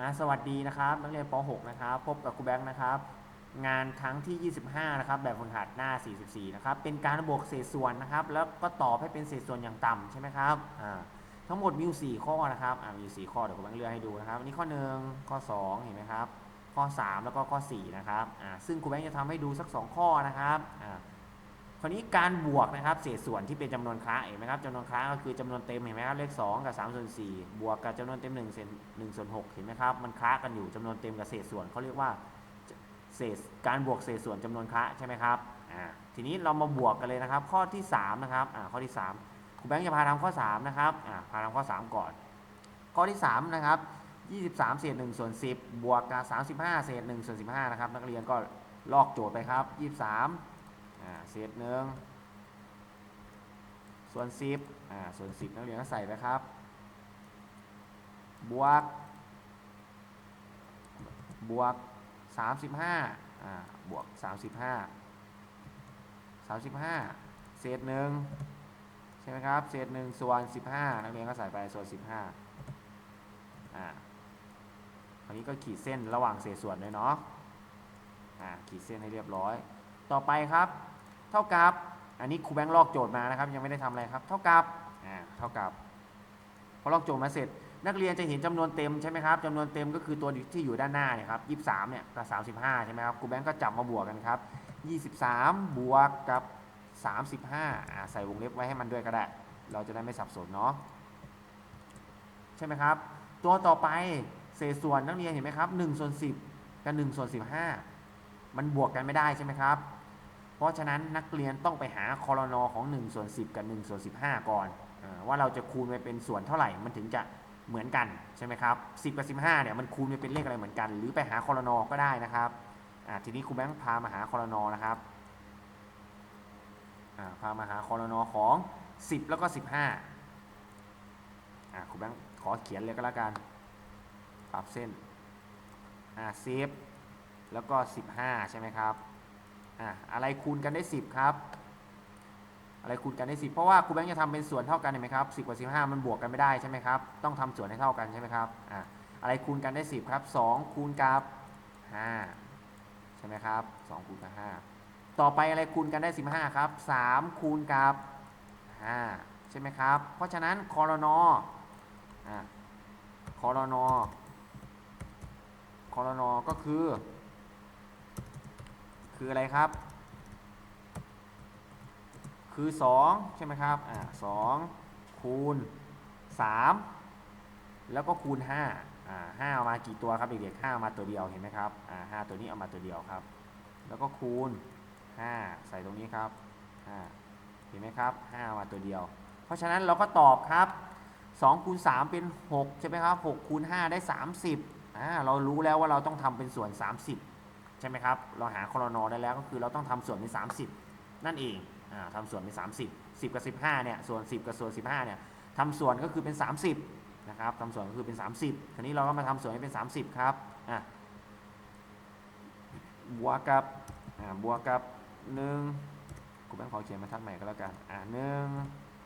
อ่าสวัสดีนะครับนักเรียนป .6 นะครับ พบกับครูแบงค์นะครับ งานครั้งที่ 25 นะครับ แบบฝึกหัดหน้า 44 นะครับ เป็นการบวกเศษส่วนนะครับ แล้วก็ตอบให้เป็นเศษส่วนอย่างต่ำใช่ไหมครับอ่าทั้งหมดมีอยู่4ข้อนะครับอ่ามีอยู่4ข้อเดี๋ยวครูแบงค์เลือกให้ดูนะครับอันนี้ข้อ 1 ข้อ 2 เห็นไหมครับ ข้อ 3 แล้วก็ข้อ 4 นะครับอ่าซึ่งครูแบงค์จะทำให้ดูสัก 2 ข้อนะครับอ่า คราวนี้การบวกนะครับเศษส่วนที่เป็นจำนวนคละเห็นไหมครับจำนวนคละก็คือจำนวนเต็มเห็นไหมครับเลข 2 กับ3ส่วน4บวกกับจำนวนเต็ม1เศษ1ส่วน6เห็นไหมครับมันคละกันอยู่จำนวนเต็มกับเศษส่วนเขาเรียกว่าเศษการบวกเศษส่วนจำนวนคละใช่ไหมครับอ่าทีนี้เรามาบวกกันเลยนะครับ ข้อที่3นะครับอ่าข้อที่3ครูแบงค์จะพาทำข้อ3นะครับอ่าพาทำข้อ 3 ก่อน ข้อที่3นะครับ23เศษ1ส่วน10 บวกกับ35เศษ1ส่วน15นะครับนักเรียนก็ลอกโจทย์ไปครับ 23 อ่าเศษ1ส่วน10อ่าส่วน10นักเรียนก็ใส่ไปครับ บวก บวก35อ่าบวก35 35เศษ1ใช่ไหมครับ เศษ1ส่วน15นักเรียนก็ใส่ไปส่วน15อ่าคราวนี้ก็ขีดเส้นระหว่างเศษส่วนเลยเนาะอ่าขีดเส้นให้เรียบร้อย ต่อไปครับ เท่ากับ อันนี้ครูแบงค์ลอกโจทย์มานะครับ ยังไม่ได้ทำอะไรครับ เท่ากับอ่าเท่ากับพอลอกโจทย์มาเสร็จ นักเรียนจะเห็นจำนวนเต็มใช่ไหมครับจำนวนเต็มก็คือตัวที่อยู่ด้านหน้าเนี่ยครับ23เนี่ยกับ35ใช่ไหมครับครูแบงค์ก็จับมาบวกกันครับ23บวกกับ35อ่าใส่วงเล็บไว้ให้มันด้วยก็ได้ เราจะได้ไม่สับสนเนาะใช่ไหมครับ ตัวต่อไปเศษส่วนนักเรียนเห็นไหมครับ1ส่วน10 กับ1ส่วน15 มันบวกกันไม่ได้ใช่ไหมครับ เพราะฉะนั้นนักเรียนต้องไปหาคอรนอของ1ส่วน10 กับ1ส่วน15 ก่อนอว่าเราจะคูณไปเป็นส่วนเท่าไหร่มันถึงจะเหมือนกันใช่ไหมครับ10กับ15เนี่ยมันคูณไปเป็นเลขอะไรเหมือนกัน หรือไปหาคอรนอก็ได้นะครับทีนี้ครูแบงค์พามาหาคอรนอนะครับพามาหาคอรนอของ 10 แล้วก็ 15อ่าครูแบงค์ขอเขียนเลยก็แล้วกันปรับเส้นอ่าเซฟแล้วก็ 15 ใช่ไหมครับ อ่าอะไรคูณกันได้ 10 ครับ อะไรคูณกันได้ 10 เพราะว่าครูแบงค์จะทำเป็นส่วนเท่ากันเห็นไหมครับ10กับ15 มันบวกกันไม่ได้ใช่ไหมครับ ต้องทำส่วนให้เท่ากันใช่ไหมครับอ่าอะไรคูณกันได้ 10 ครับ 2 คูณกับ5ใช่ไหมครับ 2 คูณกับ 5 ต่อไปอะไรคูณกันได้ 15 ครับ 3 คูณกับ5ใช่ไหมครับ เพราะฉะนั้นคอรนอคอรนอคอรนอก็คือ คืออะไรครับ คือ 2 ใช่ไหมครับอ่าสองคูณ 3 แล้วก็คูณ5อ่าห้าเอามากี่ตัวครับเด็กๆห้าเอามาตัวเดียวเห็นไหมครับอ่าห้าตัวนี้เอามาตัวเดียวครับ แล้วก็คูณ 5 ใส่ตรงนี้ครับอ่าเห็นไหมครับ5เอามาตัวเดียว เพราะฉะนั้นเราก็ตอบครับ2คูณ3เป็น 6 ใช่ไหมครับ6คูณ5ได้ 30อ่าเรารู้แล้วว่าเราต้องทำเป็นส่วน 30 ใช่ไหมครับ เราหาคอรนอได้แล้วก็คือเราต้องทำส่วนเป็น 30 นั่นเองอ่าทำส่วนเป็น 30 10 กับ 15 เนี่ย ส่วน 10 กับส่วน 15 เนี่ยทำส่วนก็คือเป็น 30 นะครับทำส่วนก็คือเป็น 30ทีนี้เราก็มาทำส่วนให้เป็น 30 ครับ อะ บวกกับ อ่า บวกกับ1กูแบงค์ขอเขียนมาทัดใหม่ก็แล้วกัน อ่า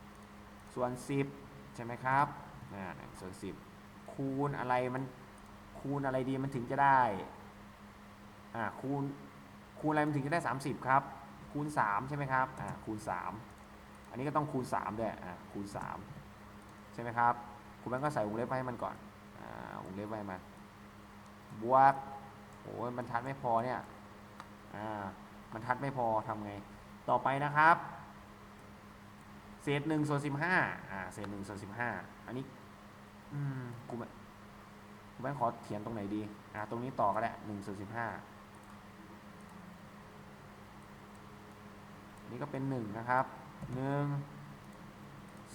1ส่วน 10 ใช่ไหมครับ อ่าส่วน 10 คูณอะไรมันคูณอะไรดีมันถึงจะได้ อ่าคูณคูณอะไรมันถึงจะได้ 30 ครับ คูณ 3 ใช่ไหมครับอ่าคูณ 3 อันนี้ก็ต้องคูณ3ด้วยอ่าคูณ 3 ใช่ไหมครับคุณแบงค์ก็ใส่วงเล็บไว้ให้มันก่อนอ่าวงเล็บไว้มันบวกโอ้ยบรรทัดไม่พอเนี่ยอ่าบรรทัดไม่พอทำไง ต่อไปนะครับ เศษหนึ่งส่วนสิบห้าอ่าเศษหนึ่งส่วนสิบห้าอันนี้อืมกูไม่กูไม่ขอเขียนตรงไหนดีอ่าตรงนี้ต่อก็ได้หนึ่งส่วนสิบห้า นี่ก็เป็นหนึ่งนะครับหนึ่ง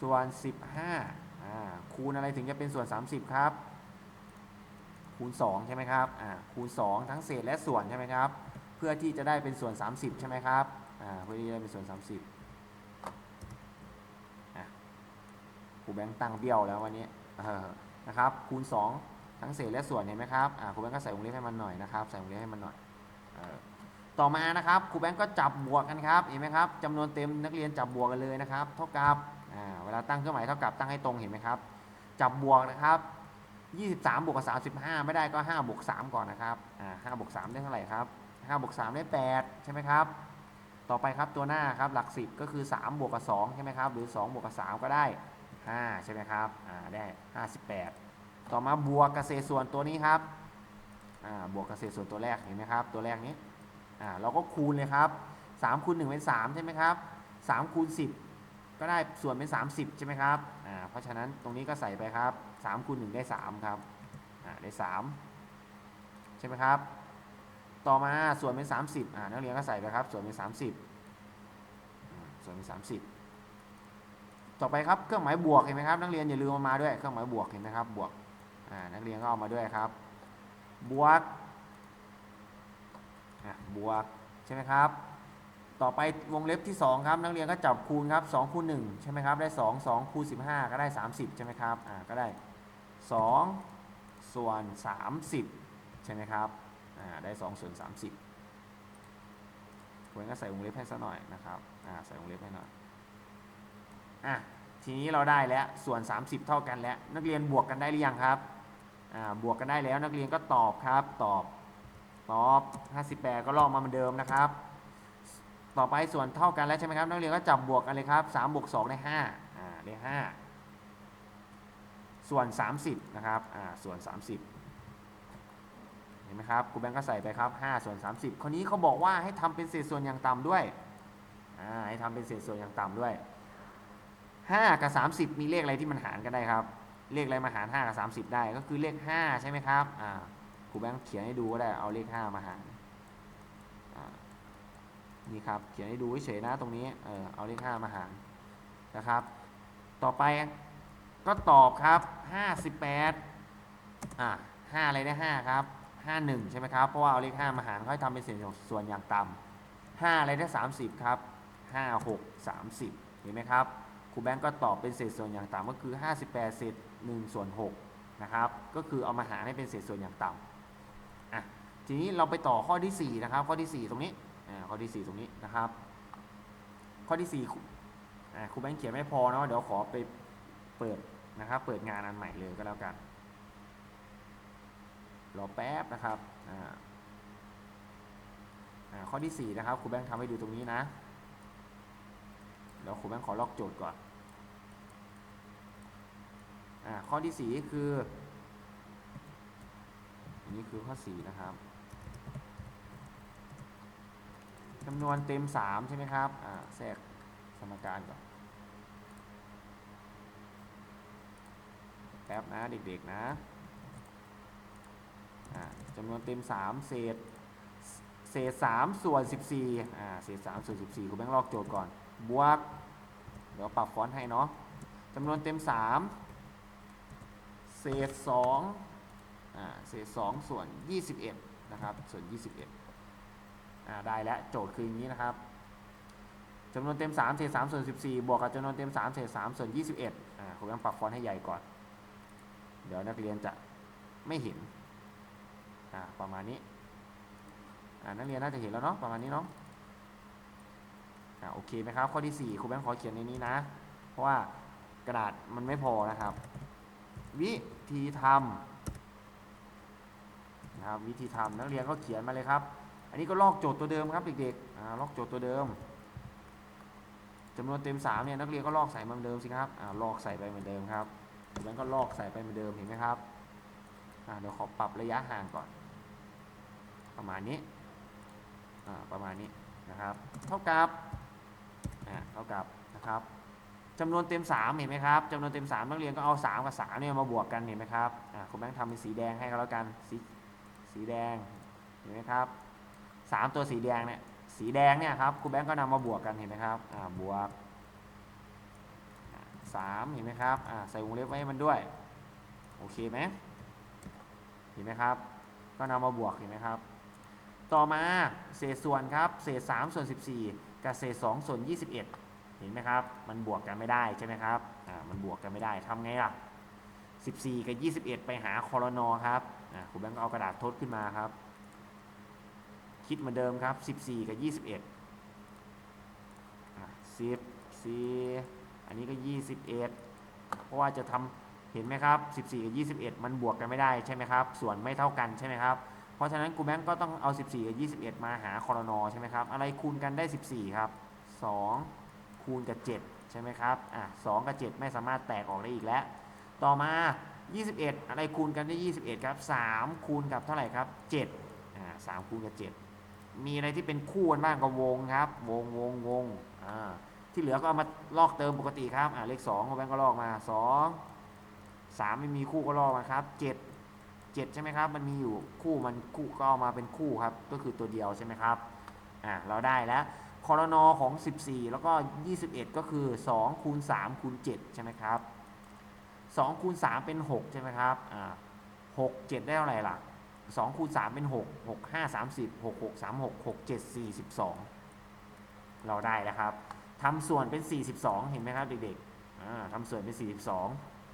ส่วนสิบห้าอ่าคูณอะไรถึงจะเป็นส่วนสามสิบครับ คูณสองใช่ไหมครับอ่าคูณสองทั้งเศษและส่วนใช่ไหมครับ เพื่อที่จะได้เป็นส่วน 30 ใช่ไหมครับอ่าเพื่อที่จะได้เป็นส่วน 30อะครูแบงค์ตั้งเบี้ยวแล้ววันนี้นะครับคูณ 2 ทั้งเศษและส่วนเห็นไหมครับอ่าครูแบงค์ก็ใส่วงเล็บให้มันหน่อยนะครับ ใส่วงเล็บให้มันหน่อยเออ ต่อมานะครับครูแบงค์ก็จับบวกกันครับเห็นไหมครับจำนวนเต็มนักเรียนจับบวกกันเลยนะครับ เท่ากับเวลาตั้งเครื่องหมายเท่ากับตั้งให้ตรงเห็นไหมครับ จับบวกนะครับ 23บวกกับ35 ไม่ได้ก็5บวก3ก่อนนะครับอ่า5บวก3ได้เท่าไหร่ครับ5บวก3ได้ 8 ใช่ไหมครับ ต่อไปครับตัวหน้าครับหลัก 10 ก็คือ 3 บวกกับ2ใช่ไหมครับหรือ 2 บวกกับ3ก็ได้ 5 ใช่ไหมครับอ่าได้ 58 ต่อมาบวกกับเศษส่วนตัวนี้ครับบวกกับเศษส่วนตัวแรกเห็นไหมครับ ตัวแรกนี้ อ่าเราก็คูณเลยครับ3คูณ1เป็น3ใช่ไหมครับ3คูณ10 ก็ได้ส่วนเป็น 30 ใช่ไหมครับอ่าเพราะฉะนั้นตรงนี้ก็ใส่ไปครับ3คูณ1ได้ 3 ครับอ่าได้ 3 ใช่ไหมครับ ต่อมาส่วนเป็น 30อ่านักเรียนก็ใส่ไปครับ ส่วนเป็น 30 ส่วนเป็น 30 ต่อไปครับเครื่องหมายบวกเห็นไหมครับนักเรียนอย่าลืมเอามาด้วยเครื่องหมายบวกเห็นไหมครับบวกอ่านักเรียนก็เอามาด้วยครับ บวก อะบวกใช่ไหมครับ ต่อไปวงเล็บที่ 2 ครับ นักเรียนก็จับคูณครับ2คูณ1ใช่ไหมครับ ได้ 2 2คูณ15 ก็ได้ 30 ใช่ไหมครับอ่าก็ได้ 2 ส่วน 30 ใช่ไหมครับอ่าได้2ส่วน 30ควรก็ใส่วงเล็บให้ซะหน่อยนะครับอ่าใส่วงเล็บให้หน่อยอะทีนี้เราได้แล้วส่วน 30 เท่ากันแล้ว นักเรียนบวกกันได้หรือยังครับอ่าบวกกันได้แล้วนักเรียนก็ตอบครับตอบ ตอบ 58 ก็ลอกมาเหมือนเดิมนะครับ ต่อไปส่วนเท่ากันแล้วใช่ไหมครับ นักเรียนก็จับบวกกันเลยครับ3บวก2ได้5อ่าได้5ส่วน 30 นะครับอ่าส่วน 30 เห็นไหมครับครูแบงก์ก็ใส่ไปครับ5ส่วน 30 คนนี้เขาบอกว่าให้ทำเป็นเศษส่วนอย่างต่ำด้วยอ่าให้ทำเป็นเศษส่วนอย่างต่ำด้วย 5 กับ 30 มีเลขอะไรที่มันหารกันได้ครับ เลขอะไรมาหาร 5 กับ 30 ได้ก็คือเลข 5 ใช่ไหมครับอ่า ครูแบงก์เขียนให้ดูก็ได้เอาเลข5มาหารนี่ครับเขียนให้ดูเฉยๆนะตรงนี้เออเอาเลข5มาหารนะครับ ต่อไปก็ตอบครับ58อะ5อะไรได้5ครับ51ใช่ไหมครับเพราะว่าเอาเลข5มาหารเขาให้ทำเป็นเศษส่วนอย่างต่ำ5อะไรได้30ครับ5 6 30เห็นไหมครับครูแบงก์ก็ตอบเป็นเศษส่วนอย่างต่ำก็คือ 58 เศษ1ส่วน6นะครับ ก็คือเอามาหารให้เป็นเศษส่วนอย่างต่ำ ทีนี้เราไปต่อข้อที่ 4 นะครับ ข้อที่ 4 ตรงนี้ข้อที่ 4 ตรงนี้นะครับ ข้อที่4ครูอ่ครูแบงค์เขียนไม่พอเนาะเดี๋ยวขอไปเปิดนะครับ เปิดงานอันใหม่เลยก็แล้วกันรอแป๊บนะครับข้อที่ 4 นะครับครูแบงค์ทำให้ดูตรงนี้นะเดี๋ยวครูแบงค์ขอลอกโจทย์ก่อนอข้อที่ 4 คือนนี้คือข้อ 4 นะครับ จำนวนเต็ม 3 ใช่ไหมครับแทรกสมการก่อน แป๊บนะเด็กๆนะอ่าจำนวนเต็ม 3 เศษ เศษ 3 ส่วน 14อ่าเศษ 3 ส่วน 14คุณแบงค์ลอกโจทย์ก่อน บวก เดี๋ยวปรับฟอนต์ให้เนาะจำนวนเต็ม 3 เศษ2อ่าเศษ 2 ส่วน 21 นะครับ ส่วน 21 อ่าได้แล้วโจทย์คืออย่างนี้นะครับจำนวนเต็ม3เศษ3ส่วน14 บวกกับจำนวนเต็ม3เศษ3ส่วน21อ่าผมต้องปรับฟอนต์ให้ใหญ่ก่อน เดี๋ยวนักเรียนจะไม่เห็นอ่าประมาณนี้อ่านักเรียนน่าจะเห็นแล้วเนาะประมาณนี้เนาะอ่าโอเคไหมครับ ข้อที่ 4ครูแบงค์ขอเขียนในนี้นะ เพราะว่ากระดาษมันไม่พอนะครับ วิธีทำนะครับวิธีทำนักเรียนก็เขียนมาเลยครับ อันนี้ก็ลอกโจทย์ตัวเดิมครับเด็กๆลอกโจทย์ตัวเดิมจำนวนเต็ม3เนี่ยนักเรียนก็ลอกใส่มาเหมือนเดิมสิครับอ่าลอกใส่ไปเหมือนเดิมครับจากนั้นก็ลอกใส่ไปเหมือนเดิมเห็นไหมครับอ่าเดี๋ยวขอปรับระยะห่างก่อน ประมาณนี้อ่าประมาณนี้นะครับ เท่ากับอ่าเท่ากับนะครับจำนวนเต็ม 3 เห็นไหมครับจำนวนเต็ม 3 นักเรียนก็เอา 3 กับ3เนี่ยมาบวกกันเห็นไหมครับอ่าคุณแบงค์ทำเป็นสีแดงให้ก็แล้วกันสีสีแดงเห็นไหมครับ สามตัวสีแดงเนี่ยสีแดงเนี่ยครับครูแบงก์ก็นำมาบวกกันเห็นไหมครับอ่าบวกสามเห็นไหมครับอ่าใส่วงเล็บไว้ให้มันด้วยโอเคไหมเห็นไหมครับ ก็นำมาบวกเห็นไหมครับ ต่อมาเศษส่วนครับเศษ3ส่วน14กับเศษ2ส่วน21เห็นไหมครับ มันบวกกันไม่ได้ใช่ไหมครับอ่ามันบวกกันไม่ได้ทำไงล่ะ14 กับ 21 ไปหาคอรนอครับครูแบงก์ก็เอากระดาษทดขึ้นมาครับ คิดเหมือนเดิมครับ 14 กับ 21อะ10 4 อันนี้ก็ 21 เพราะว่าจะทำเห็นไหมครับ 14 กับ 21 มันบวกกันไม่ได้ใช่ไหมครับ ส่วนไม่เท่ากันใช่ไหมครับ เพราะฉะนั้นครูแบงก์ก็ต้องเอา 14 กับ 21 มาหาคอรนอใช่ไหมครับ อะไรคูณกันได้ 14 ครับ 2 คูณกับ 7 ใช่ไหมครับ อะ2กับ 7 ไม่สามารถแตกออกได้อีกแล้ว ต่อมา 21 อะไรคูณกันได้ 21 ครับ 3 คูณกับเท่าไหร่ครับ 7 อ่า3คูณกับ 7 มีอะไรที่เป็นคู่กันบ้างก็วงครับ วงวงวงอ่าที่เหลือก็เอามาลอกเติมปกติครับอ่าเลข2ครูแบงก็ลอกมา2 3ไม่มีคู่ก็ลอกมาครับ7 7ใช่ไหมครับ มันมีอยู่คู่มันคู่ก็เอามาเป็นคู่ครับ ก็คือตัวเดียวใช่ไหมครับอ่าเราได้แล้วคอรนอของ 14 แล้วก็ 21 ก็คือ2คูณ3คูณ7ใช่ไหมครับ2คูณ3เป็น 6 ใช่ไหมครับอ่า6 7 ได้เท่าไหร่ล่ะ 2คูณ3เป็น6 6 5 30 6 6 3 6 6 7 42เราได้แล้วครับทำส่วนเป็น42เห็นไหมครับเด็กๆทำส่วนเป็น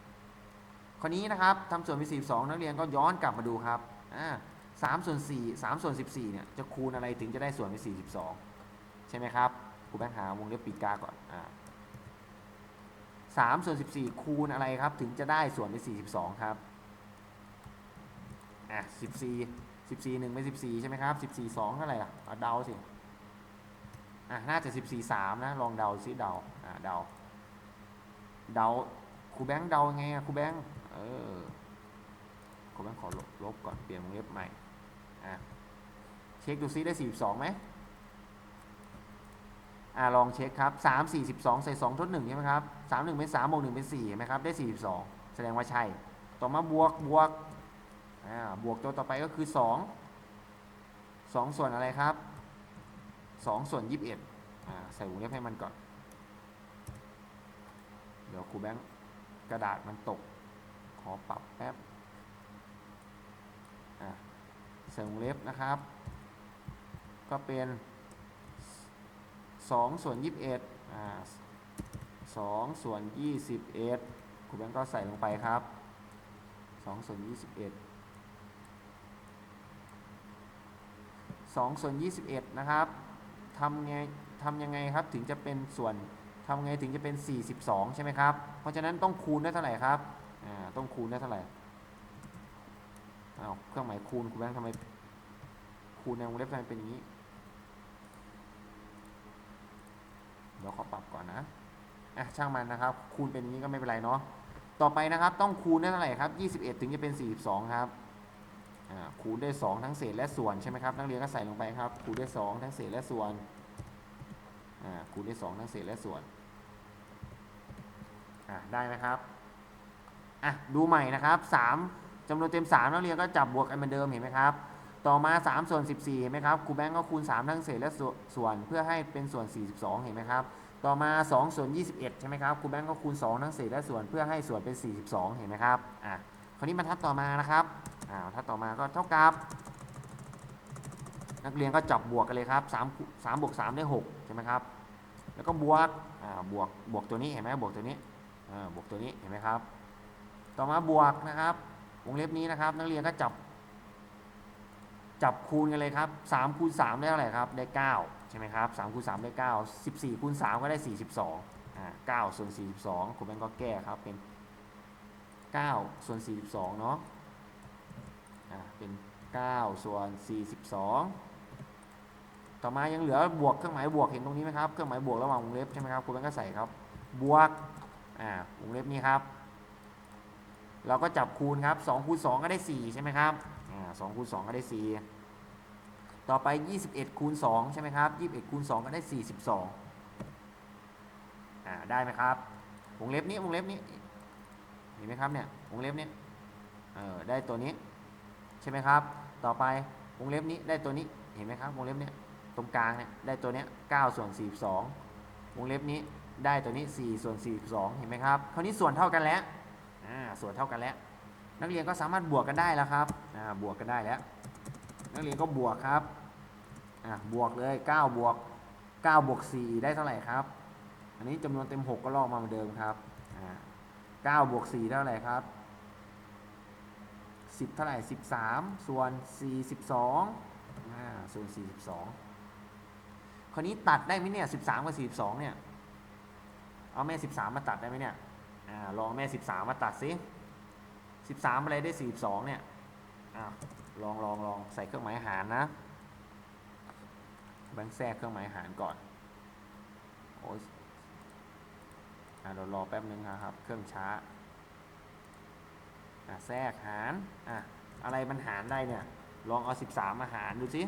42คราวนี้นะครับทำส่วนเป็น42นักเรียนก็ย้อนกลับมาดูครับอ่า3ส่วน4 3ส่วน14เนี่ยจะคูณอะไรถึงจะได้ส่วนเป็น42ใช่ไหมครับครูแบงค์หาวงเล็บปีกาก่อนอ่า3ส่วน14คูณอะไรครับถึงจะได้ส่วนเป็น42ครับ อะ14 14 1เป็น14ใช่ไหมครับ14 2เท่าไหร่ล่ะเอาเดาสิอะน่าจะ14 3นะ ลองเดาซิเดาอ่าเดา เดาครูแบงค์เดาไงอะครูแบงค์เออครูแบงค์ขอลบลบก่อนเปลี่ยนวงเล็บใหม่อะเช็คดูซิได้42ไหมอ่าลองเช็คครับ3 4 12ใส่2ทด1ใช่ไหมครับ3 1เป็น3บวก1เป็น4เห็นไหมครับได้42แสดงว่าใช่ ต่อมาบวกบวก อ่าบวกตัวต่อไปก็คือ 2 2 ส่วนอะไรครับ 2 ส่วน 21อ่าใส่วงเล็บให้มันก่อน เดี๋ยวครูแบงค์กระดาษมันตก ขอปรับแป๊บอ่าใส่วงเล็บนะครับ ก็เป็น 2 ส่วน 21อ่า2ส่วน 21ครูแบงก์ก็ใส่ลงไปครับ2ส่วน21 2ส่วน21 นะครับทำไงทำยังไงครับถึงจะเป็นส่วนทำไงถึงจะเป็น 42 ใช่ไหมครับ เพราะฉะนั้นต้องคูณได้เท่าไหร่ครับอ่าต้องคูณได้เท่าไหร่อ้าวเครื่องหมายคูณครูแบงค์ทำไมคูณในวงเล็บทำไมเป็นอย่างนี้เดี๋ยวขอปรับก่อนนะอะช่างมันนะครับ คูณเป็นอย่างนี้ก็ไม่เป็นไรเนาะต่อไปนะครับ ต้องคูณได้เท่าไหร่ครับ 21 ถึงจะเป็น 42 ครับอ่า คูณด้วย 2 ทั้งเศษและส่วนใช่ไหมครับนักเรียนก็ใส่ลงไปครับคูณด้วย 2 ทั้งเศษและส่วนคูณด้วย 2 ทั้งเศษและส่วนได้ไหมครับอะดูใหม่นะครับ3จำนวนเต็ม 3 นักเรียนก็จับบวกกันเหมือนเดิมเห็นไหมครับต่อมา3ส่วน14เห็นไหมครับครูแบงก์ก็คูณ 3 ทั้งเศษและส่วนเพื่อให้เป็นส่วน 42 เห็นไหมครับต่อมา2ส่วน21 ใช่ไหมครับครูแบงก์ก็คูณ 2 ทั้งเศษและส่วนเพื่อให้ส่วนเป็น 42 เห็นไหมครับอะคราวนี้บรรทัดต่อมานะครับ อ่าบรรทัดต่อมาก็เท่ากับ นักเรียนก็จับบวกกันเลยครับ3 3บวก3ได้6ใช่ไหมครับ แล้วก็บวกอ่าบวกบวกตัวนี้เห็นไหมบวกตัวนี้อ่าบวกตัวนี้เห็นไหมครับ ต่อมาบวกนะครับ วงเล็บนี้นะครับ นักเรียนก็จับ จับคูณกันเลยครับ3คูณ3ได้เท่าไหร่ครับได้9ใช่ไหมครับ3คูณ3ได้ 9 14คูณ3ก็ได้ 42อ่า9ส่วน42คุณแม่ก็แก้ครับเป็น9ส่วน42เนาะอ่า เป็น 9 ส่วน 42 ต่อมายังเหลือบวกเครื่องหมายบวกเห็นตรงนี้ไหมครับ เครื่องหมายบวกระหว่างวงเล็บใช่ไหมครับคุณแม่ก็ใส่ครับ บวก อ่าวงเล็บนี้ครับ เราก็จับคูณครับ2คูณ2ก็ได้ 4 ใช่ไหมครับ อ่า2คูณ2ก็ได้ 4 ต่อไป 21คูณ2ใช่ไหมครับ21คูณ2ก็ได้ 42 อ่า ได้ไหมครับ วงเล็บนี้ วงเล็บนี้ เห็นไหมครับเนี่ย วงเล็บนี้ เออ ได้ตัวนี้ ช่ไหมครับ ต่อไปวงเล็บนี้ได้ตัวนี้เห็นไหมครับวงเล็บเนี้ยตรงกลางเนี่ยได้ตัวเนี้ย9ส่วน42 วงเล็บนี้ได้ตัวนี้4ส่วน42 เห็นไหมครับคราวนี้ส่วนเท่ากันแล้วอ่าส่วนเท่ากันแล้ว นักเรียนก็สามารถบวกกันได้แล้วครับอ่าบวกกันได้แล้ว นักเรียนก็บวกครับอ่าบวกเลย9บวก9บวก4ได้เท่าไหร่ครับ อันนี้จำนวนเต็ม 6 ก็ลอกมาเหมือนเดิมครับอ่า9บวก4เท่าไหร่ครับ 10 เท่าไหร่ 13 ส่วน 42อ่าส่วน 42 คราวนี้ตัดได้ไหมเนี่ย 13 กับ 42 เนี่ย เอาแม่ 13 มาตัดได้ไหมเนี่ยอ่าลองแม่ 13 มาตัดสิ13 อะไรได้ 42 เนี่ยอ้าลองลองลองใส่เครื่องหมายหารนะแบงค์แทรกเครื่องหมายหารก่อนโอ้ยเดี๋ยวรอแป๊บนึงนะครับ เครื่องช้า อะแทรกหารอะอะไรมันหารได้เนี่ย ลองเอา 13 มาหารดูสิ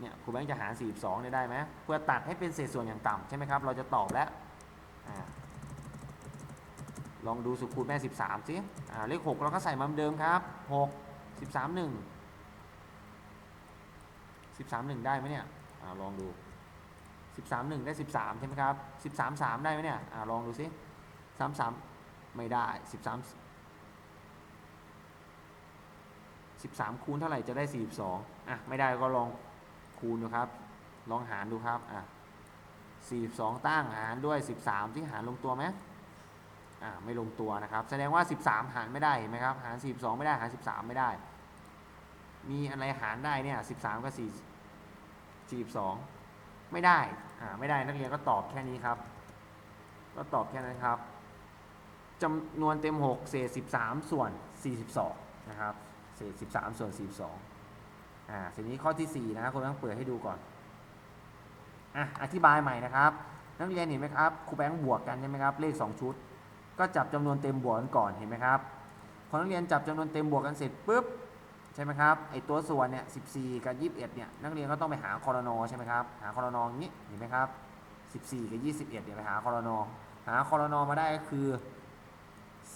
เนี่ยครูแบงค์จะหาร 42เนี่ยได้ไหมเพื่อตัดให้เป็นเศษส่วนอย่างต่ำใช่ไหมครับ เราจะตอบแล้วอ่าลองดูสุขคูณแม่ 13 สิอ่าเลข 6 เราก็ใส่มาเหมือนเดิมครับ 6 13 1 13 1 ได้ไหมเนี่ยอ่าลองดู 13 1 ได้ 13 ใช่ไหมครับ 13 3 ได้ไหมเนี่ยอ่าลองดูสิ 3 3 ไม่ได้ 13 13 คูณเท่าไหร่จะได้ 42อะไม่ได้ก็ลองคูณดูครับ ลองหารดูครับอะ42 ตั้งหารด้วย 13 ที่หารลงตัวไหมอ่าไม่ลงตัวนะครับ แสดงว่า 13 หารไม่ได้เห็นไหมครับ หาร42ไม่ได้หาร 13 ไม่ได้ มีอะไรหารได้เนี่ย 13 กับ 4 42 ไม่ได้อ่าไม่ได้นักเรียนก็ตอบแค่นี้ครับ ก็ตอบแค่นั้นครับจำนวนเต็ม 6 เศษ 13 ส่วน 42 นะครับ ศษ 13 ส่วน 42อ่าทีนี้ข้อที่ 4 นะครับคุณต้องเปิดให้ดูก่อนอะอธิบายใหม่นะครับ นักเรียนเห็นไหมครับครูแบงค์บวกกันใช่ไหมครับ เลข 2 ชุด ก็จับจำนวนเต็มบวกกันก่อนเห็นไหมครับพอนักเรียนจับจำนวนเต็มบวกกันเสร็จปุ๊บใช่ไหมครับไอตัวส่วนเนี่ย14กับ 21เนี่ยนักเรียนก็ต้องไปหาคอรนอใช่ไหมครับหาคอรนออย่างนี้เห็นไหมครับ 14 กับ 21เนี่ยไปหาคอรนอหาคอรนอมาได้ก็คือ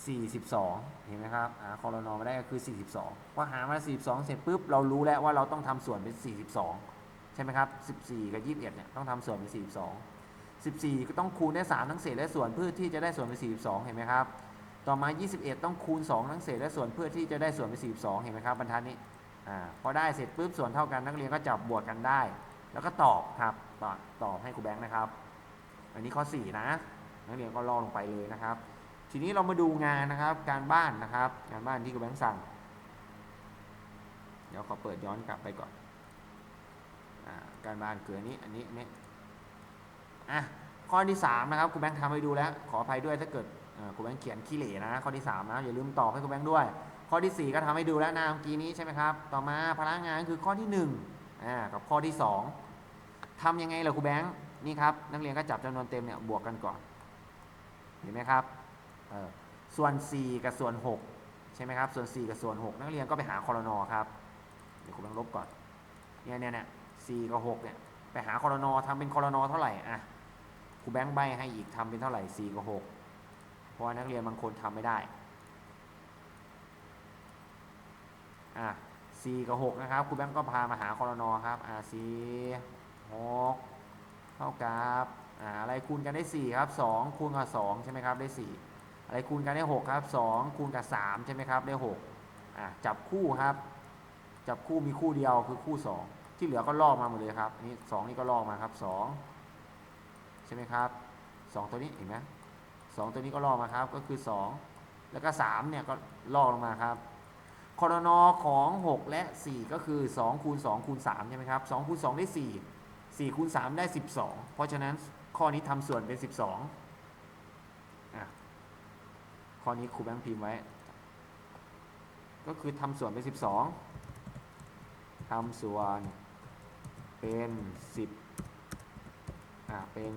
42 เห็นไหมครับหาคอรนอมาได้ก็คือ 42พอหามา 42 เสร็จปุ๊บ เรารู้แล้วว่าเราต้องทำส่วนเป็น 42 ใช่ไหมครับ 14 กับ 21 เนี่ย ต้องทำส่วนเป็น 42 14 ก็ต้องคูณได้3ทั้งเศษและส่วนเพื่อที่จะได้ส่วนเป็น 42 เห็นไหมครับ ต่อมา 21 ต้องคูณ 2 ทั้งเศษและส่วนเพื่อที่จะได้ส่วนเป็น 42 เห็นไหมครับบรรทัดนี้ อ่า พอได้เสร็จปุ๊บ ส่วนเท่ากันนักเรียนก็จับบวกกันได้ แล้วก็ตอบครับ ตอบตอบให้ครูแบงค์นะครับ อันนี้ข้อ 4 นะ นักเรียนก็ลอกลงไปเลยนะครับ ทีนี้เรามาดูงานนะครับ การบ้านนะครับ การบ้านที่ครูแบงค์สั่ง เดี๋ยวขอเปิดย้อนกลับไปก่อนอการบ้านเกลือนี้ อันนี้ อันนี้ อะ ข้อที่3นะครับครูแบงค์ทำให้ดูแล้ว ขออภัยด้วยถ้าเกิดอ่าครูแบงค์เขียนขี้เหร่นะ ข้อที่3นะอย่าลืมตอบให้ครูแบงค์ด้วย ข้อที่ 4 ก็ทำให้ดูแล้วนะเมื่อกี้นี้ใช่ไหมครับ ต่อมาพลังงานคือข้อที่1อ่า กับข้อที่ 2ทำยังไงล่ะครูแบงค์ นี่ครับ นักเรียนก็จับจำนวนเต็มเนี่ยบวกกันก่อน เห็นไหมครับ ส่วน 4 กับส่วน 6 ใช่ไหมครับ ส่วน 4 กับส่วน 6 นักเรียนก็ไปหาคอรนอครับ เดี๋ยวครูแบงค์ลบก่อน เนี่ยเนี่ยเนี่ยสี่กับ6เนี่ย ไปหาคอรนอทำเป็นคอรนอเท่าไหร่ อะ ครูแบงค์ใบให้อีกทำเป็นเท่าไหร่ 4 กับ 6 เพราะว่านักเรียนบางคนทำไม่ได้ อะ4กับ 6 นะครับ ครูแบงค์ก็พามาหาคอรนอครับ อะ4 6 เท่ากับ อ่าอะไรคูณกันได้ 4 ครับ 2 คูณกับ 2 ใช่ไหมครับ ได้ 4 อะไรคูณกันได้6ครับ2คูณกับ3ใช่ไหมครับได้6อ่าจับคู่ครับ จับคู่มีคู่เดียวคือคู่ 2 ที่เหลือก็ลอกมาหมดเลยครับอันนี้2นี่ก็ลอกมาครับ2ใช่ไหมครับ 2 ตัวนี้เห็นไหมสองตัวนี้ก็ลอกมาครับก็คือ 2 แล้วก็3เนี่ยก็ลอกลงมาครับคอรนอของ 6 และ 4 ก็คือ2คูณ2คูณ3ใช่ไหมครับ2คูณ2ได้ 4 4คูณ3ได้ 12 เพราะฉะนั้นข้อนี้ทำส่วนเป็น 12อะ ข้อนี้ครูแบงค์พิมพ์ไว้ ก็คือทำส่วนเป็น 12ทำส่วนเป็น 10อะเป็น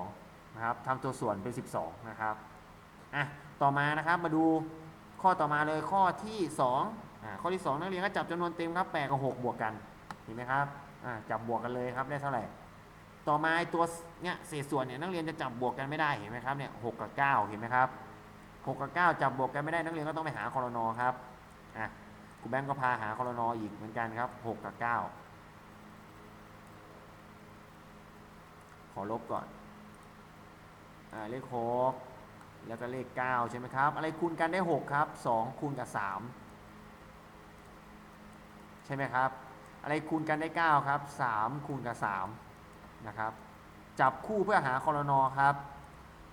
12 นะครับทำตัวส่วนเป็น 12 นะครับอะต่อมานะครับมาดูข้อต่อมาเลยข้อที่2อะข้อที่ 2 นักเรียนก็จับจำนวนเต็มครับ8กับ6บวกกันเห็นไหมครับอะจับบวกกันเลยครับได้เท่าไหร่ต่อมาตัวเนี่ยเศษส่วนเนี่ยนักเรียนจะจับบวกกันไม่ได้เห็นไหมครับเนี่ยหกกับเก้าเห็นไหมครับ หกกับเก้าจับบวกกันไม่ได้นักเรียนก็ต้องไปหาคอรนอครับอะครูแบงก์ก็พาหาคอรนออีกเหมือนกันครับหกกับเก้าขอลบก่อนอ่าเลขหกแล้วก็เลขเก้าใช่ไหมครับ อะไรคูณกันได้หกครับสองคูณกับสามใช่ไหมครับ อะไรคูณกันได้ 9 ครับ 3 คูณกับ3นะครับจับคู่เพื่อหาคอรนอครับ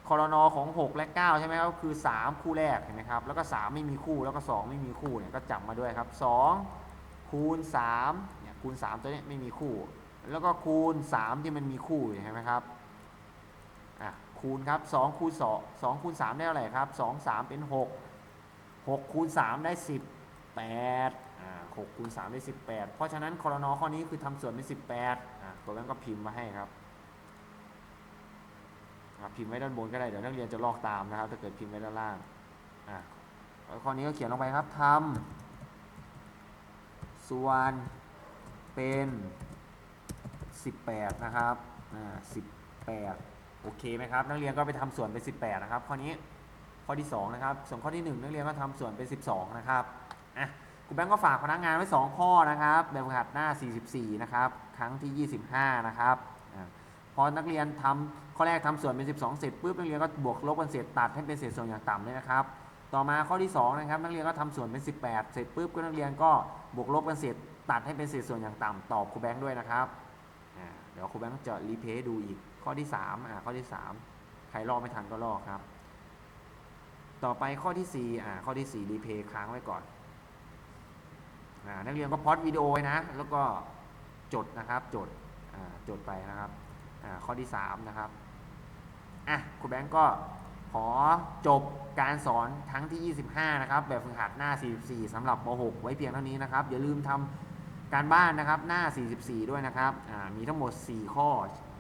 คอรนอของ 6 และ 9 ใช่ไหมครับคือ 3 คู่แรกเห็นไหมครับแล้วก็ 3 ไม่มีคู่แล้วก็ 2 ไม่มีคู่เนี่ยก็จับมาด้วยครับ 2 คูณ3เนี่ยคูณ 3 ตัวนี้ไม่มีคู่ แล้วก็คูณ 3 ที่มันมีคู่เห็นไหมครับอะคูณครับ2คูณ2 2คูณ3ได้เท่าไหร่ครับ 2 3 เป็น 6 6 คูณ 3 ได้ 18อ่า6คูณ3ได้ 18 เพราะฉะนั้นคอรนอข้อนี้คือทำส่วนเป็น 18อ่าตัวนั้นก็พิมพ์มาให้ครับ อ่าพิมพ์ไว้ด้านบนก็ได้เดี๋ยวนักเรียนจะลอกตามนะครับ ถ้าเกิดพิมพ์ไว้ด้านล่างอ่าข้อนี้ก็เขียนลงไปครับทำส่วนเป็น 18 นะครับอ่า18 โอเคไหมครับ นักเรียนก็ไปทำส่วนเป็น 18 นะครับ ข้อนี้ข้อที่ 2 นะครับ ส่วนข้อที่ 1 นักเรียนก็ทำส่วนเป็น 12 นะครับอะครูแบงก์ก็ฝากพนักงานไว้ 2 ข้อนะครับแบบหัดหน้า 44 นะครับ ครั้งที่ 25 นะครับอะ อนักเรียนทำข้อแรกทำส่วนเป็น 12 เสร็จปุ๊บนักเรียนก็บวกลบกันเศษตัดให้เป็นเศษส่วนอย่างต่ำเลยนะครับ ต่อมาข้อที่2นะครับนักเรียนก็ทำส่วนเป็น 18 เสร็จปุ๊บก็นักเรียนก็บวกลบกันเศษตัดให้เป็นเศษส่วนอย่างต่ำตอบครูแบงก์ด้วยนะครับเดี๋ยวครูแบงค์จะรีเพย์ดูอีกข้อที่3อ่าข้อที่ 3 ใครลอกไม่ทันก็ลอกครับ ต่อไปข้อที่4อ่าข้อที่4รีเพย์ค้างไว้ก่อนอ่านักเรียนก็พอดวิดีโอไว้นะ แล้วก็จดนะครับจดอ่าจดไปนะครับ ข้อที่ 3 นะครับอะครูแบงค์ก็ขอจบการสอนครั้งที่ 25 นะครับ แบบฝึกหัดหน้า 44สำหรับป .6 ไว้เพียงเท่านี้นะครับ อย่าลืมทำการบ้านนะครับหน้า 44 ด้วยนะครับมีทั้งหมด 4 ข้อ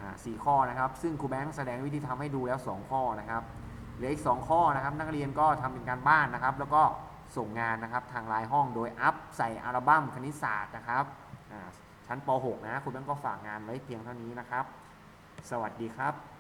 อ่า4ข้อนะครับ ซึ่งครูแบงค์แสดงวิธีทำให้ดูแล้ว 2 ข้อนะครับเหลืออีก 2 ข้อนะครับ นักเรียนก็ทำเป็นการบ้านนะครับ แล้วก็ส่งงานนะครับทางไลน์ห้องโดยอัพใส่อัลบั้มคณิตศาสตร์นะครับชั้นป .6 นะครูแบงค์ก็ฝากงานไว้เพียงเท่านี้นะครับ สวัสดีครับ